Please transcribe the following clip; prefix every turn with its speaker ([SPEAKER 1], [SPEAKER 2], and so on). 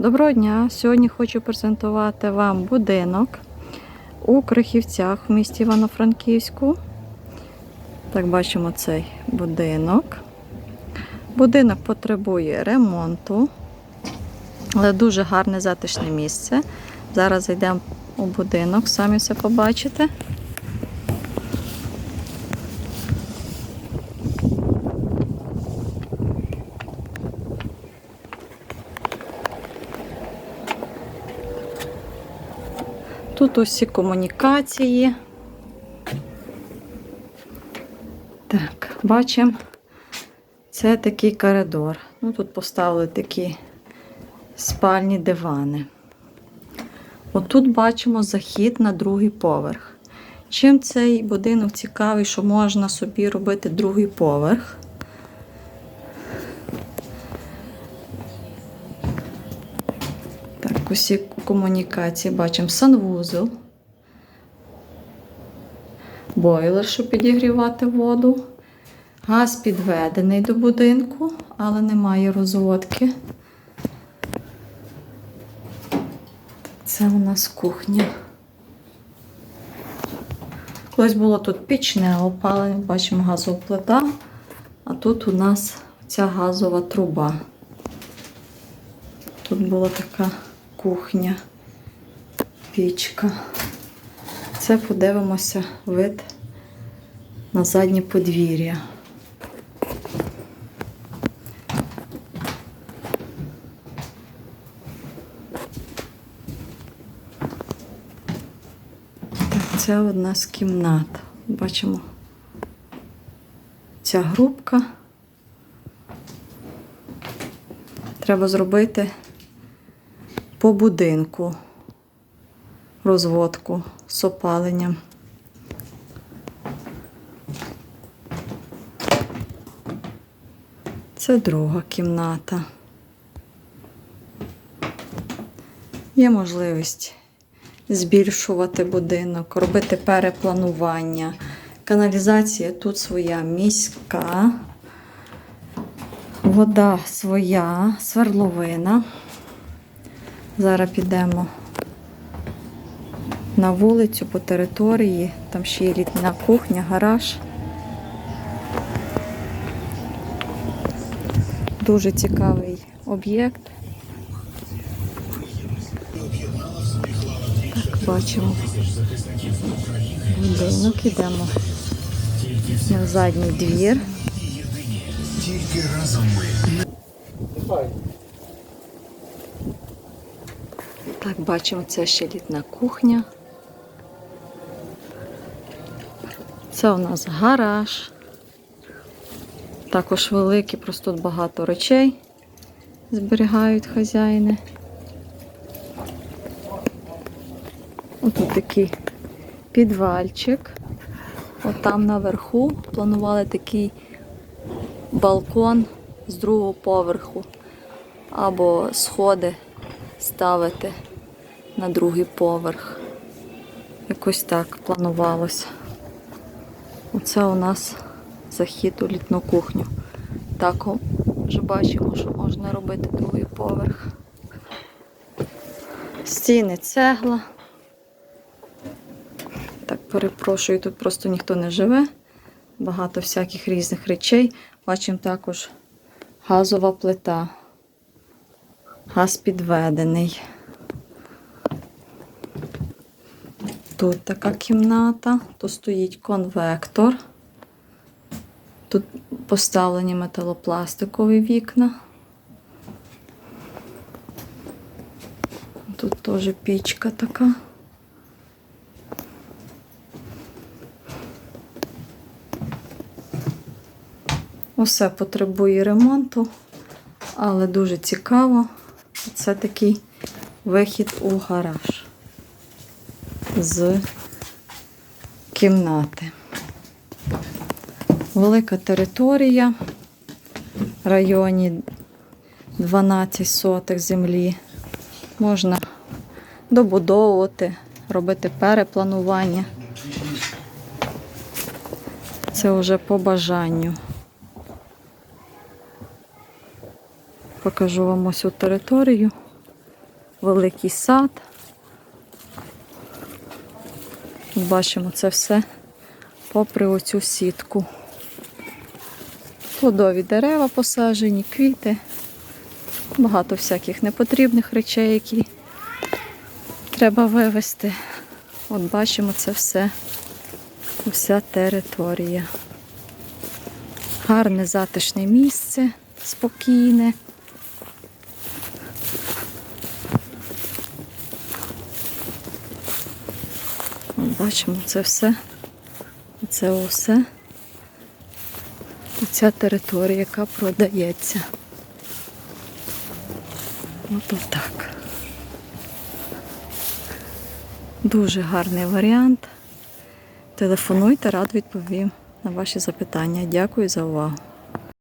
[SPEAKER 1] Доброго дня! Сьогодні хочу презентувати вам будинок у Крихівцях в місті Івано-Франківську. Так, бачимо цей будинок. Будинок потребує ремонту, але дуже гарне затишне місце. Зараз зайдемо у будинок, самі все побачите. Тут усі комунікації. Так, бачимо, це такий коридор. Ну, тут поставили такі спальні дивани. Отут бачимо захід на другий поверх. Чим цей будинок цікавий, що можна собі робити другий поверх? Усі комунікації бачимо санвузол, бойлер, щоб підігрівати воду. Газ підведений до будинку, але немає розводки. Це у нас кухня. Колись було тут пічне опалення, бачимо газова плита, а тут у нас ця газова труба. Тут була така кухня, пічка. Це подивимося вид на заднє подвір'я. Це одна з кімнат. Бачимо ця грубка. Треба зробити по будинку розводку з опаленням. Це друга кімната. Є можливість збільшувати будинок, робити перепланування. Каналізація тут своя міська, вода своя, свердловина. Зараз підемо на вулицю по території. Там ще є літня кухня, гараж. Дуже цікавий об'єкт. Так, бачимо. Будинок ідемо на задній двір.
[SPEAKER 2] Тільки разом ми.
[SPEAKER 1] Так, бачимо, це ще літна кухня. Це у нас гараж. Також великий, просто тут багато речей зберігають хазяїни. Ось такий підвальчик. От там наверху планували такий балкон з другого поверху або сходи ставити на другий поверх. Якось так планувалося. Оце у нас захід у літну кухню. Так вже бачимо, що можна робити другий поверх. Стіни цегла. Так, перепрошую, тут просто ніхто не живе. Багато всяких різних речей. Бачимо також газова плита. Газ підведений. Тут така кімната, тут стоїть конвектор. Тут поставлені металопластикові вікна. Тут теж пічка така. Усе потребує ремонту, але дуже цікаво. Це такий вихід у гараж з кімнати. Велика територія в районі 12 сотих землі. Можна добудовувати, робити перепланування. Це вже по бажанню. Покажу вам ось цю територію. великий сад. Бачимо це все попри оцю сітку. Плодові дерева посаджені, квіти, багато всяких непотрібних речей, які треба вивезти. От бачимо це все, вся територія. Гарне затишне місце, спокійне. Бачимо це все. Це усе. Ця територія, яка продається. От так. Дуже гарний варіант. Телефонуйте, рад відповім на ваші запитання. Дякую за увагу.